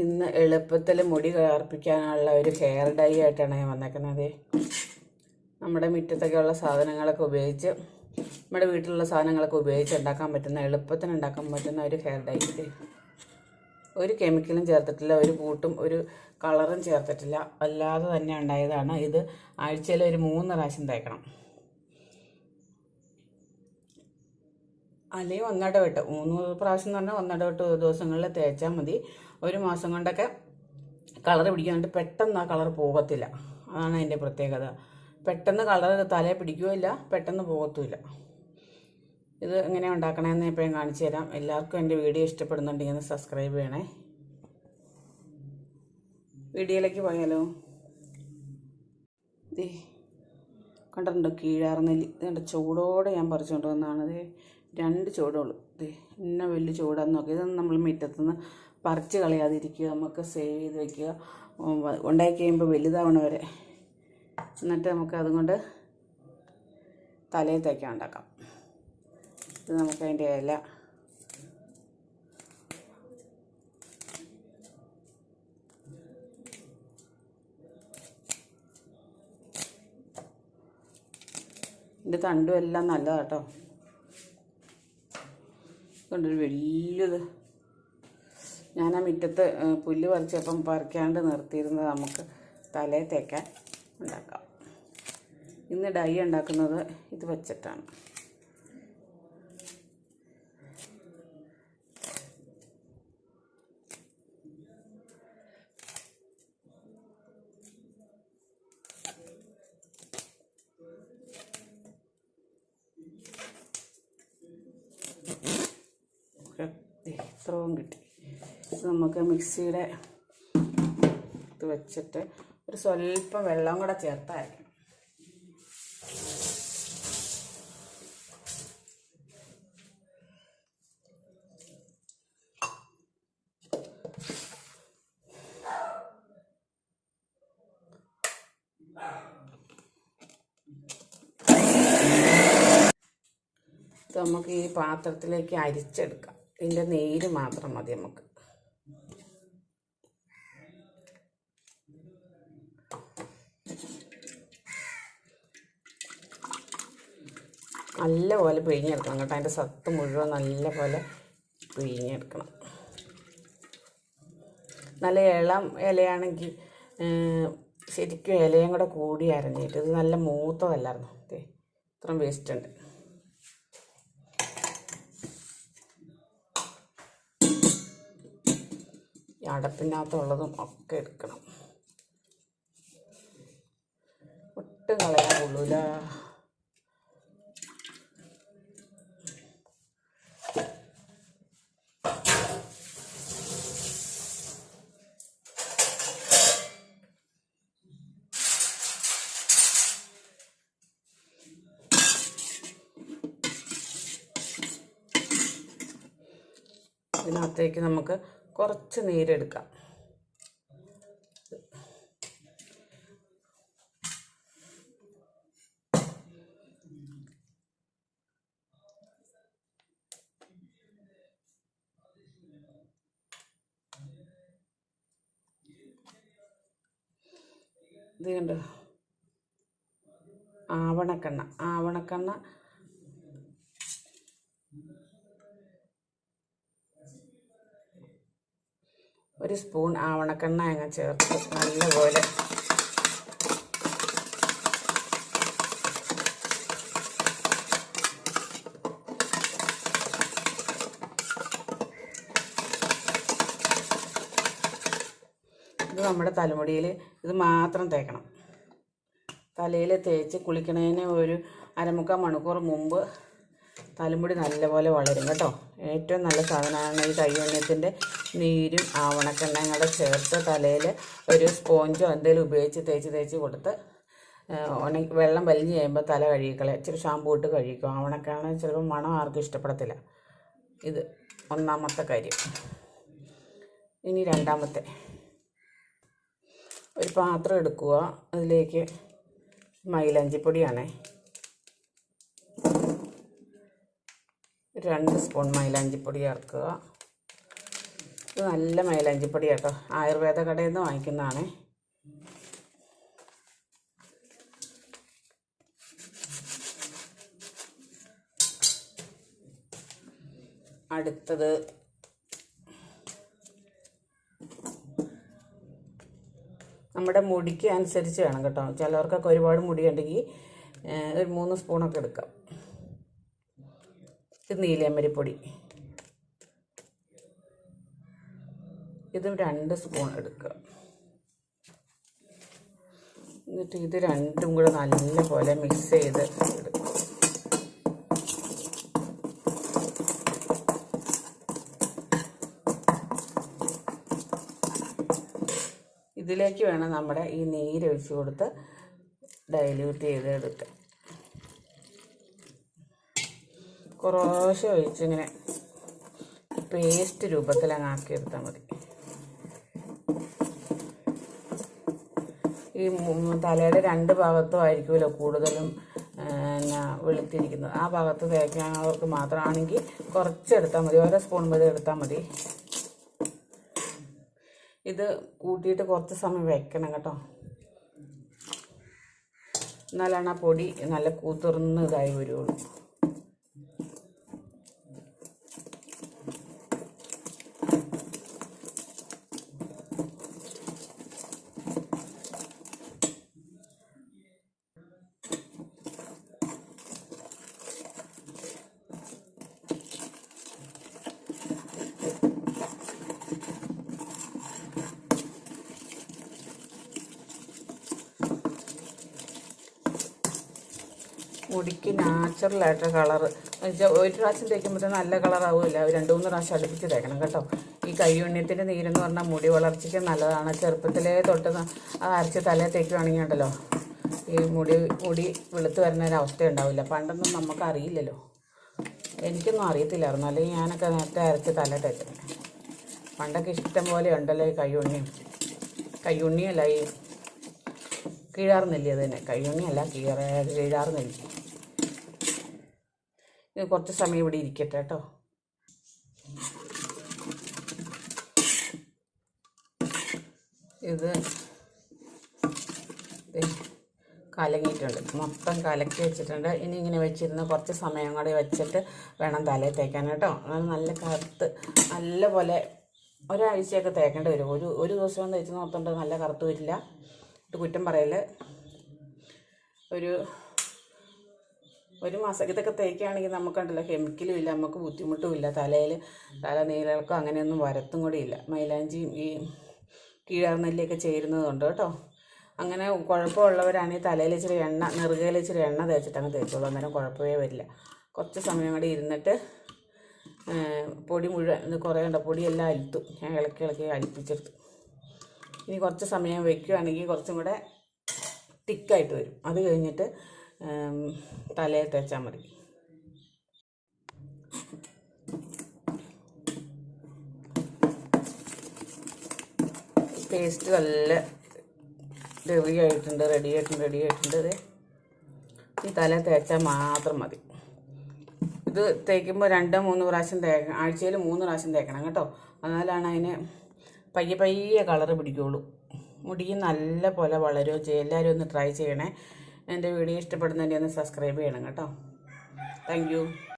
ഇന്ന് എളുപ്പത്തിൽ മുടി കയർപ്പിക്കാനുള്ള ഒരു ഹെയർ ഡൈ ആയിട്ടാണ് ഞാൻ വന്നേക്കുന്നത്. നമ്മുടെ മുറ്റത്തൊക്കെ ഉള്ള സാധനങ്ങളൊക്കെ ഉപയോഗിച്ച് നമ്മുടെ വീട്ടിലുള്ള സാധനങ്ങളൊക്കെ ഉപയോഗിച്ച് ഉണ്ടാക്കാൻ പറ്റുന്ന എളുപ്പത്തിന് ഉണ്ടാക്കാൻ പറ്റുന്ന ഒരു ഹെയർ ഡൈ ഇത്. ഒരു കെമിക്കലും ചേർത്തിട്ടില്ല ഒരു കൂട്ടും ഒരു കളറും ചേർത്തിട്ടില്ല. അല്ലാതെ തന്നെ ഉണ്ടായതാണ്. ഇത് ആഴ്ചയിൽ ഒരു മൂന്ന് പ്രാവശ്യം തേക്കണം. അല്ലെങ്കിൽ ഒന്നിടവിട്ട് മൂന്ന് പ്രാവശ്യം എന്ന് പറഞ്ഞാൽ ഒന്നിടവിട്ട് ദിവസങ്ങളിൽ തേച്ചാൽ മതി. ഒരു മാസം കൊണ്ടൊക്കെ കളർ പിടിക്കാനായിട്ട് പെട്ടെന്ന് ആ കളർ പോകത്തില്ല. അതാണ് അതിന്റെ പ്രത്യേകത. പെട്ടെന്ന് കളർ തലയിൽ പിടിക്കുകയില്ല പെട്ടെന്ന് പോകത്തുമില്ല. ഇത് എങ്ങനെ ഉണ്ടാക്കണമെന്ന് ഇപ്പോൾ ഞാൻ കാണിച്ചു തരാം. എല്ലാവർക്കും എന്റെ വീഡിയോ ഇഷ്ടപ്പെടുന്നുണ്ടെങ്കിൽ ഒന്ന് സബ്സ്ക്രൈബ് ചെയ്യണേ. വീഡിയോയിലേക്ക് പോയാലോ? ദേ കണ്ടിട്ടുണ്ടോ കീഴാർന്നെല്ലി ഇതുണ്ട് ചൂടോടെ ഞാൻ പറിച്ചുകൊണ്ട് വന്നതാണ് ദേ രണ്ട് ചൂടുള്ളൂ. ദേ ഇന്ന വലിയ ചൂടാന്ന് നോക്കി. ഇതൊന്നും നമ്മൾ മുറ്റത്തുനിന്ന് പറിച്ച് കളയാതിരിക്കുക നമുക്ക് സേവ് ചെയ്ത് വെക്കുക ഉം, വ- ഉണ്ടാക്കി കഴിയുമ്പോൾ വലുതാവണ വരെ. എന്നിട്ട് നമുക്ക് അതുകൊണ്ട് തലയിൽ തേക്കാൻ ഉണ്ടാക്കാം. ഇത് നമുക്ക് അതിന്റെ ഇല. ഇതിന്റെ തണ്ടും എല്ലാം നല്ലതാട്ടോ. അതുകൊണ്ടൊരു കണ്ടൊരു വലിയത് ഞാൻ ആ മുറ്റത്ത് പുല്ല് പറിച്ചപ്പം പറിക്കാണ്ട് നിർത്തിയിരുന്നത് നമുക്ക് തലയിൽ തേക്കാൻ ഉണ്ടാക്കാം. ഇന്ന് ഡൈ ഉണ്ടാക്കുന്നത് ഇത് വെച്ചിട്ടാണ്. ഇത്രയും കിട്ടി. നമുക്ക് മിക്സിയുടെ ഇത് വെച്ചിട്ട് ഒരു സ്വല്പം വെള്ളം കൂടെ ചേർത്താൽ നമുക്ക് ഈ പാത്രത്തിലേക്ക് അരിച്ചെടുക്കാം. ഇതിന്റെ നീര് മാത്രം മതി നമുക്ക്. നല്ല പോലെ പിഴിഞ്ഞെടുക്കണം കേട്ടോ. അതിന്റെ സത്ത് മുഴുവൻ നല്ലപോലെ പിഴിഞ്ഞെടുക്കണം. നല്ല ഇളം ഇലയാണെങ്കിൽ ശരിക്കും ഇലയും കൂടെ കൂടി അരഞ്ഞിട്ട് ഇത് നല്ല മൂത്തതല്ലായിരുന്നു? ഇത്രയും വേസ്റ്റ് ഉണ്ട്. അടപ്പിനകത്തുള്ളതും ഒക്കെ എടുക്കണം. ഒട്ടും കളയാൻ കൊള്ളൂല. ഇതിനകത്തേക്ക് നമുക്ക് കുറച്ച് നീരെടുക്കാം. ഇത് കണ്ടോ? ആവണക്കെണ്ണ. ആവണക്കെണ്ണ ഒരു സ്പൂൺ ആവണക്കെണ്ണ അങ്ങ് ചേർത്ത് നല്ലപോലെ. ഇത് നമ്മുടെ തലമുടിയിൽ ഇത് മാത്രം തേക്കണം. തലയിൽ തേച്ച് കുളിക്കണതിന് ഒരു അരമുക്കാൽ മണിക്കൂർ മുമ്പ് തലമുടി നല്ലപോലെ വളരും കേട്ടോ. ഏറ്റവും നല്ല സാധനമാണ് ഈ കയ്യൊണ്ണത്തിന്റെ നീരും ആവണക്കെണ്ണയും കൂടെ ചേർത്ത് തലയിൽ ഒരു സ്പോഞ്ചോ എന്തെങ്കിലും ഉപയോഗിച്ച് തേച്ച് തേച്ച് കൊടുത്ത് ആ, ഉണങ്ങി വെള്ളം വലിഞ്ഞ് കഴിയുമ്പോൾ തല കഴുകിക്കളെ ഇച്ചിരി ഷാമ്പൂ ഇട്ട് കഴുകിക്കും. ആവണക്കാണ് ചിലപ്പോൾ മണം ആർക്കും ഇഷ്ടപ്പെടത്തില്ല. ഇത് ഒന്നാമത്തെ കാര്യം. ഇനി രണ്ടാമത്തെ. ഒരു പാത്രം എടുക്കുക. അതിലേക്ക് മൈലാഞ്ചിപ്പൊടിയാണേ. രണ്ട് സ്പൂൺ മൈലാഞ്ചിപ്പൊടി ചേർക്കുക. ഇത് നല്ല മൈലാഞ്ചിപ്പൊടി കേട്ടോ. ആയുർവേദ കടയിൽ നിന്ന് വാങ്ങിക്കുന്നതാണ്. അടുത്തത് നമ്മുടെ മുടിക്ക് അനുസരിച്ച് വേണം കേട്ടോ. ചിലവർക്കൊക്കെ ഒരുപാട് മുടി ഉണ്ടെങ്കിൽ ഒരു മൂന്ന് സ്പൂണൊക്കെ എടുക്കാം. ഇത് നീലയമരിപ്പൊടി ഇതും രണ്ട് സ്പൂൺ എടുക്കുക. എന്നിട്ട് ഇത് രണ്ടും കൂടെ നല്ലപോലെ മിക്സ് ചെയ്ത് ഇതിലേക്ക് വേണം നമ്മുടെ ഈ നീര് ഒഴിച്ചു കൊടുത്ത് ഡൈല്യൂട്ട് ചെയ്ത് എടുക്കുക കുറേശ്ശെ ഒഴിച്ചിങ്ങനെ പേസ്റ്റ് രൂപത്തിൽ അങ്ങ് ആക്കിയെടുത്താൽ മതി. ഈ തലയുടെ രണ്ട് ഭാഗത്തും ആയിരിക്കുമല്ലോ കൂടുതലും പിന്നെ വെളുത്തിരിക്കുന്നത്. ആ ഭാഗത്ത് തേക്കാനുള്ളവർക്ക് മാത്രമാണെങ്കിൽ കുറച്ചെടുത്താൽ മതി. ഓരോ സ്പൂൺ വരെ എടുത്താൽ മതി. ഇത് കൂട്ടിയിട്ട് കുറച്ച് സമയം വെക്കണം കേട്ടോ. എന്നാലാണ് ആ പൊടി നല്ല കൂത്തുറന്നതായി വരുള്ളൂ. മുടിക്ക് നാച്ചുറലായിട്ട് കളറ് വെച്ചാൽ ഒരു പ്രാവശ്യം തേക്കുമ്പോഴത്തെ നല്ല കളറാവില്ല രണ്ട് മൂന്ന് പ്രാവശ്യം അടുപ്പിച്ച് തേക്കണം കേട്ടോ. ഈ കയ്യുണ്യത്തിന്റെ നീരെന്ന് പറഞ്ഞാൽ മുടി വളർച്ചയ്ക്ക് നല്ലതാണ്. ചെറുപ്പത്തിലേ തൊട്ട് അരച്ച് തലേ തേക്കുവാണെങ്കിൽ ഉണ്ടല്ലോ ഈ മുടി മുടി വെളുത്ത് വരുന്ന ഒരു അവസ്ഥ ഉണ്ടാവില്ല. പണ്ടൊന്നും നമുക്ക് അറിയില്ലല്ലോ. എനിക്കൊന്നും അറിയത്തില്ലായിരുന്നു. അല്ലെങ്കിൽ ഞാനൊക്കെ നേരത്തെ അരച്ച് തല തേക്കുന്നത് പണ്ടൊക്കെ ഇഷ്ടം പോലെ ഉണ്ടല്ലോ ഈ കയ്യുണ്ണിയും. കയ്യുണ്ണിയല്ല ഈ കീഴാർ നെല്ലിയത് തന്നെ. കയ്യുണ്ണിയല്ല കീഴ കീഴാർ നെല്ലി ഇത് കുറച്ച് സമയം ഇവിടെ ഇരിക്കട്ടെ കേട്ടോ. ഇത് കലങ്ങിയിട്ടുണ്ട് മൊത്തം കലക്കി വെച്ചിട്ടുണ്ട്. ഇനി ഇങ്ങനെ വെച്ചിരുന്ന് കുറച്ച് സമയം കൂടെ വെച്ചിട്ട് വേണം തലയിൽ തേക്കാൻ കേട്ടോ. നല്ല കറുത്ത് നല്ല പോലെ ഒരാഴ്ചയൊക്കെ തേക്കേണ്ടി വരും. ഒരു ഒരു ദിവസം തേച്ച് നോക്കുന്നുണ്ട്. നല്ല കറുത്ത് വരില്ല. കുറ്റം പറയൽ. ഒരു ഒരു മാസം ഇതൊക്കെ തേക്കുകയാണെങ്കിൽ നമുക്കുണ്ടല്ലോ കെമിക്കലും ഇല്ല നമുക്ക് ബുദ്ധിമുട്ടും ഇല്ല. തലയിൽ തല നീരിളക്കം അങ്ങനെയൊന്നും വരത്തും കൂടി ഇല്ല. മൈലാഞ്ചിയും ഈ കീഴാർനെല്ലിയൊക്കെ നെല്ലിയൊക്കെ കൊണ്ട് കേട്ടോ. അങ്ങനെ കുഴപ്പമുള്ളവരാണെങ്കിൽ തലയിൽ ഇച്ചിരി എണ്ണ നെറുകയിൽ ഇച്ചിരി എണ്ണ തേച്ചിട്ടങ്ങ് തേച്ചോളൂ. അന്നേരം കുഴപ്പമേ വരില്ല. കുറച്ച് സമയം കൂടി ഇരുന്നിട്ട് പൊടി മുഴുവൻ കുറേ ഉണ്ട് പൊടിയെല്ലാം അലുത്തു. ഞാൻ ഇളക്കി ഇളക്കി അലിപ്പിച്ചെടുത്തു. ഇനി കുറച്ച് സമയം വയ്ക്കുകയാണെങ്കിൽ കുറച്ചും കൂടെ തിക്കായിട്ട് വരും. അത് കഴിഞ്ഞിട്ട് തലയിൽ തേച്ചാൽ മതി. പേസ്റ്റ് നല്ല റെഡി ആയിട്ടുണ്ട് റെഡി ആയിട്ടുണ്ട് റെഡി ആയിട്ടുണ്ട് ഈ തല തേച്ചാൽ മാത്രം മതി. ഇത് തേക്കുമ്പോൾ രണ്ട് മൂന്ന് പ്രാവശ്യം തേക്കണം ആഴ്ചയിൽ മൂന്ന് പ്രാവശ്യം തേക്കണം കേട്ടോ. എന്നാലാണ് അതിന് പയ്യെ പയ്യെ കളറ് പിടിക്കുള്ളൂ. മുടിയും നല്ല പോലെ വളരുകയോ എല്ലാവരും ഒന്ന് ട്രൈ ചെയ്യണേ. എന്റെ വീഡിയോ ഇഷ്ടപ്പെടുന്നതിന്റെ ഒന്ന് സബ്സ്ക്രൈബ് ചെയ്യണം കേട്ടോ. താങ്ക്